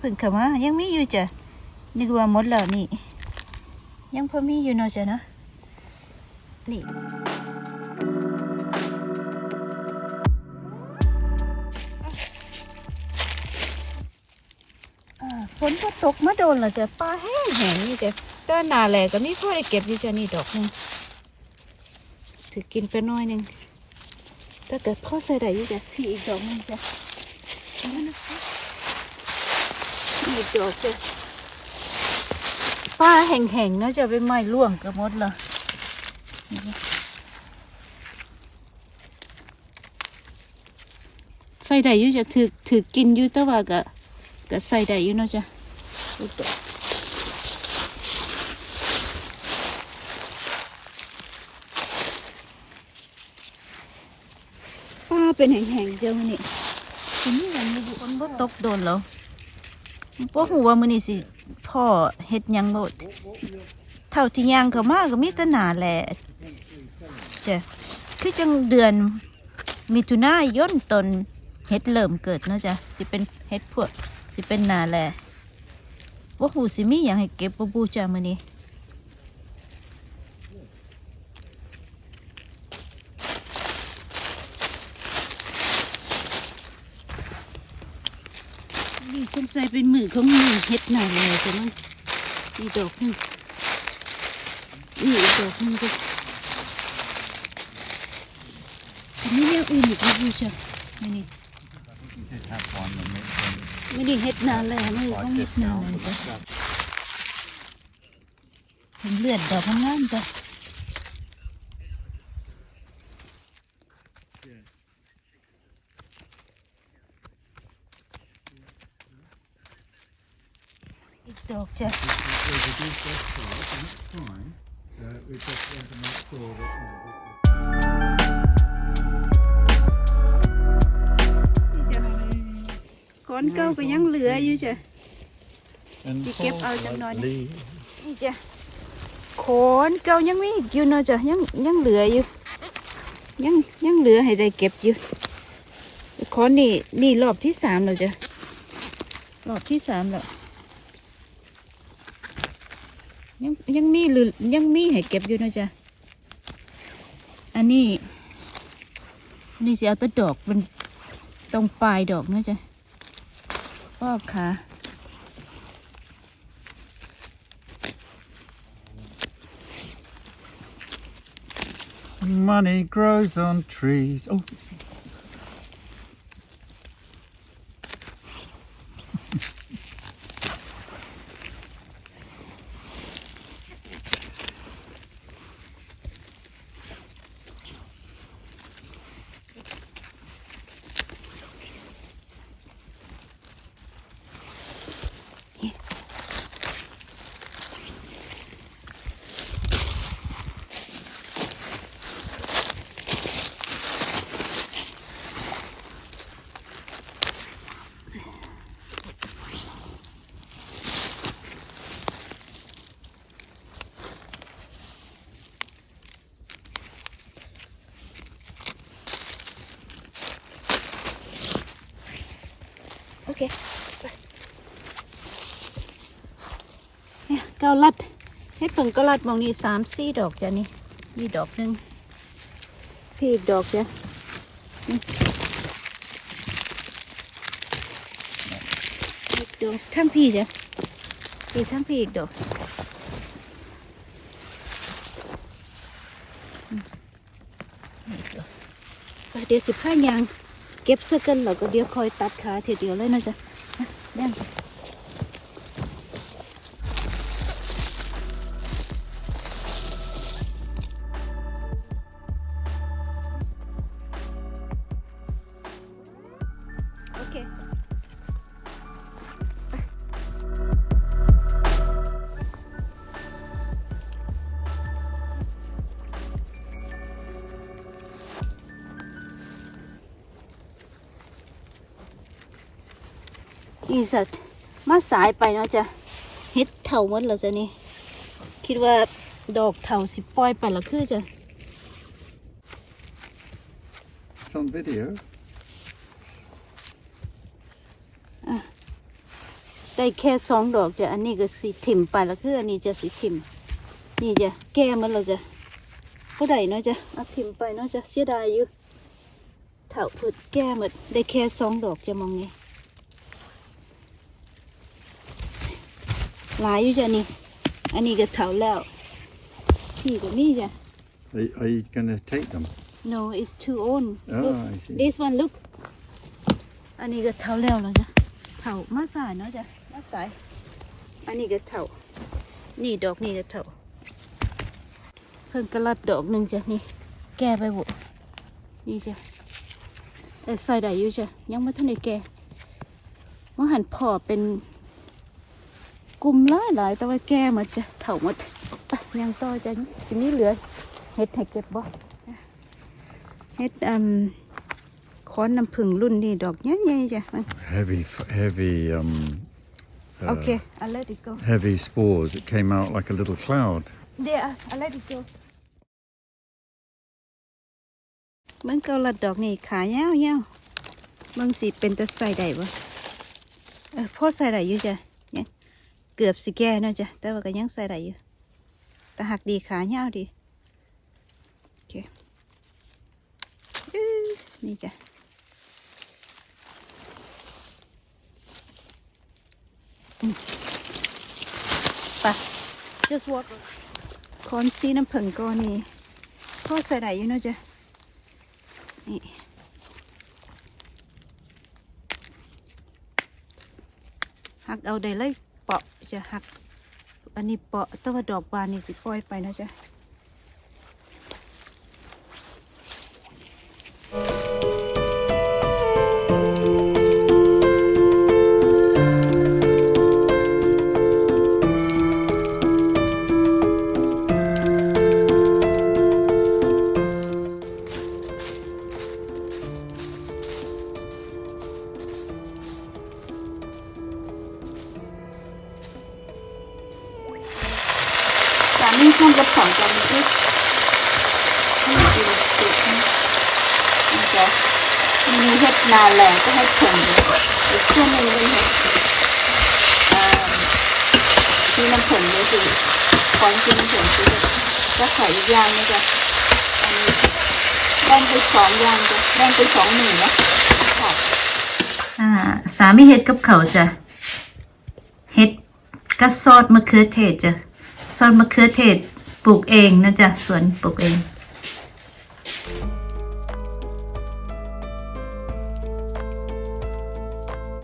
เพิ่งเข้ามายังมีอยู่จ้ะนึกว่าหมดแล้วนี่ ยังพอมีอยู่เนาะจ้ะเนาะนี่ฝนก็ตกมาโดนละจ้ะปลาแห้งแห้งนี่จ้ะต่หนาแหลก็มีพ่อได้เก็บอยู่จ้ะนี่ดอกหนึงถือกินไปน้อยหนึงแต่เกิดพ่อใส่ได้อยู่จ้ะพี่อีกดอกหนึงจ้ะ นั่นนะคะอีกดอกจ้ะป้าแห่งๆนะจะไปไหม้ล่วงเกับหมดเลยใส่ได้อยู่จะถือถือกินอยู่แต่ว่าก็ก็ใส่ได้อยู่เนาะจ้ะอุ๊ยตัวป้าเป็นแห่งๆเจ้ามันนี่ทีนี้มันมีคนบ่ตกโดนแล้ว บ่ฮู้ว่ามื้อนี้สิพ่อเฮ็ดหยังโลดเท่าที่ย่างเขามาก็มีแต่หนาแหละจ้ะคือจังเดือนมิถุนายนต้นเฮ็ดเริ่มเกิดเนาะจ้ะสิเป็นเฮ็ดพวกสิเป็นหนาแหละว่าหูสิมีหยังให้เก็บบ่บูจ้ะมื้อนี้ นี่เป็นมือของมือเฮ็ดหนาแหละจ้ะมั้งนี่ดอกนึงนี่ดอกนึงจ้ะอันนี้เรียกอื่นอีกบ่บูจ้ะมื้อนี้ You did have one and it went ไม่ได้เฮ็ดนานแล้วไม่ต้องเฮ็ดนานเลยจ้ะเห็นเลือดดอกข้งล่างจ้ะอีกดอกจ้ะ There's a big dust for it, and it's fine. Uh, we just want to make sure that you know, that นี่จ้ะขอนเก่าก็ยังเหลืออยู่จ้ะ and Chị kẹp falls ao trong like nồi này. leaves. นี่จ้ะขอนเก่ายังมีอีกอยู่เนาะจ้ะยังยังเหลืออยู่ยังยังเหลือให้ได้เก็บอยู่ขอนนี่นี่รอบที่สามแล้วจ้ะรอบที่สามแล้ว ยังยังมีหรือยังมีให้เก็บอยู่นะจ้ะอันนี้นนี้สิเอาแตัวดอกมันตรงปลายดอกนะจ้ะปอกขา Money grows on trees. Oh, เคเนี่ยเกาลัดเฮ็ดเพิ่งเกาลัดมองนี่สามสี่ดอกจ้ะนี่นี่ดอกหนึ่งพี่อีกดอกจ้ะอีกดอกทั้งพี่จ้ะพี่ทั้งพี่อีกดอกอืมนี่อีกดอกเดี๋ยวสิบห้ายาง เก็บเสื้อกันแล้วก็เดี๋ยวคอยตัดขาเทีเดียวเลยนะจ๊ะอะแดง อีสัตว์มาสายไปเนาะจ้ะเฮ็ดเถ่าหมดแล้วจ้ะนี่ คิดว่าดอกเถ่าสิปล่อยไปและคือจ้ะ it's on video. ได้แค่สองดอกจ้ะ อันนี้ก็สีถิ่มไปแล้วคืออันนี้จะสีถิ่ม นี่จ้ะ แก้มันเราจะเท่าไหร่เนาะจ้ะเอาถิ่มไปเนาะจ้ะ เสียดายอยู่เถาพุดแก้หมดได้แค่สองดอกจะมองไง หลายอยู่จ้ะนี่ อันนี้ก็เถาแล้วนี่ก็มีจ้ะ Are, are you going to take them? no it's too old Oh, Look. I see. this one look อันนี้ก็เถาแล้วแล้วจ้ะเถามาสายเนาะจ้ะมาสาย อันนี้ก็เถานี่ดอกนี่ก็เถาเพิ่งกระลัดดอกหนึ่งจ้ะนี่ แก่ไปบุนี่จ้ะเอ้ยใส่ได้อยู่จ้ะยังไม่ทันได้แก่มันหันพ่อเป็น กลุ่มหลายหลายๆแต่ว่าแก่หมดจ้ะเถาหมดไปยังต่อจ้ะสิมีเหลือเฮ็ดให้เก็บบ่เฮ็ดอืมค้อนน้ำผึ้งรุ่นนี้ดอกใหญ่ๆจ้ะมัน Heavy, f- heavy, um, uh, โอเค I'll let it go heavy spores. It came out like a little cloud. there I'll let it go มันเกาลัดดอกนี่ขายาวยาวๆมึงสิเป็นตะใส่ได้บ่เออพ่อใส่ได้อยู่จ้ะยังเกือบสิแก่เนาะจ้ะแต่ว่าก็ยังใส่ได้อยู่แต่หักดีขายาวดีโอเคอื้อนี่จ้ะอืมไป just walk คอนซีน้ำผึ้งก้อนนี่พ่อใส่ได้อยู่เนาะจ้ะนี่หักเอาได้เลย เปาะจะหัก อันนี้เปาะแต่ว่าดอกบานนี่สิปล่อยไปนะจ๊ะ จานนี้ข้างกับสองจานนี้ด้วยนี่ดูนี่จ้ะมีเห็ดนาแหลงก็เห็ดผงเลยอีกช่วงหนึงเป็นเห็ดอ่าที่น้ำผงเลยคือคอนที่น้ำผงคือก็ขายอีกอย่างนะจ๊ะแบ่งไปสองอย่างจ้ะแบ่งไปสองหนึ่งนะค่ะอ่าสามีเห็ดกับเขาจ้ะเห็ดกับซอสมะเขือเทศจ้ะซอสมะเขือเทศ ปลูกเองนะจ๊ะสวนปลูกเอง